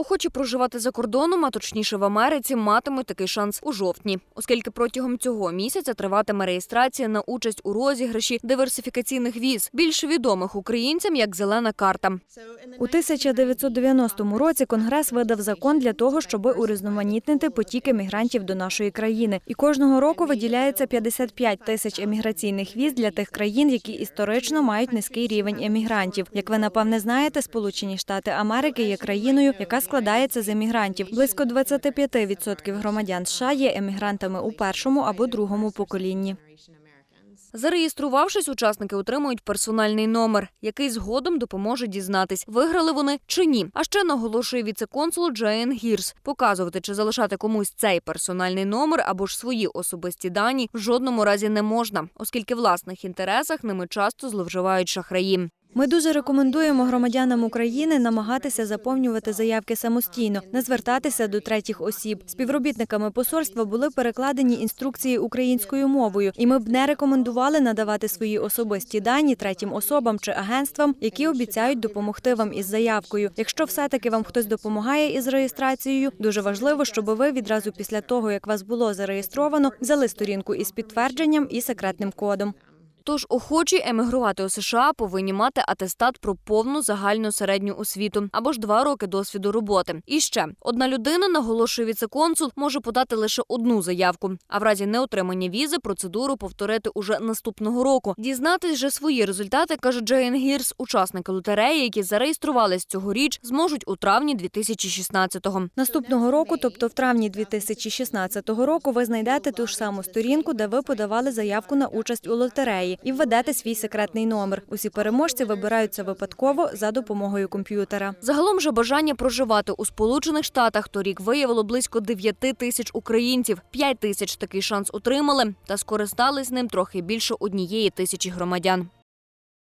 Охочі проживати за кордоном, а точніше в Америці, матимуть такий шанс у жовтні, оскільки протягом цього місяця триватиме реєстрація на участь у розіграші диверсифікаційних віз, більш відомих українцям як зелена карта. У 1990 році Конгрес видав закон для того, щоб урізноманітнити потіки мігрантів до нашої країни. І кожного року виділяється 55 тисяч еміграційних віз для тих країн, які історично мають низький рівень емігрантів. Як ви напевне знаєте, Сполучені Штати Америки є країною, яка складається з емігрантів. Близько 25% громадян США є емігрантами у першому або другому поколінні. Зареєструвавшись, учасники отримують персональний номер, який згодом допоможе дізнатись, виграли вони чи ні. А ще наголошує віце-консул Джейн Гірс. Показувати чи залишати комусь цей персональний номер або ж свої особисті дані в жодному разі не можна, оскільки власних інтересах ними часто зловживають шахраї. Ми дуже рекомендуємо громадянам України намагатися заповнювати заявки самостійно, не звертатися до третіх осіб. Співробітниками посольства були перекладені інструкції українською мовою, і ми б не рекомендували надавати свої особисті дані третім особам чи агентствам, які обіцяють допомогти вам із заявкою. Якщо все-таки вам хтось допомагає із реєстрацією, дуже важливо, щоб ви відразу після того, як вас було зареєстровано, взяли сторінку із підтвердженням і секретним кодом. Тож охочі емігрувати у США повинні мати атестат про повну загальну середню освіту або ж два роки досвіду роботи. І ще одна людина, наголошує віце-консул, може подати лише одну заявку, а в разі неотримання візи процедуру повторити уже наступного року. Дізнатись же свої результати, каже Джейн Гірс, учасники лотереї, які зареєструвались цьогоріч, зможуть у травні 2016-го. Наступного року, тобто в травні 2016 року, ви знайдете ту ж саму сторінку, де ви подавали заявку на участь у лотереї, і введете свій секретний номер. Усі переможці вибираються випадково за допомогою комп'ютера. Загалом же бажання проживати у Сполучених Штатах торік виявило близько 9 тисяч українців. 5 тисяч такий шанс отримали та скористались ним трохи більше однієї тисячі громадян.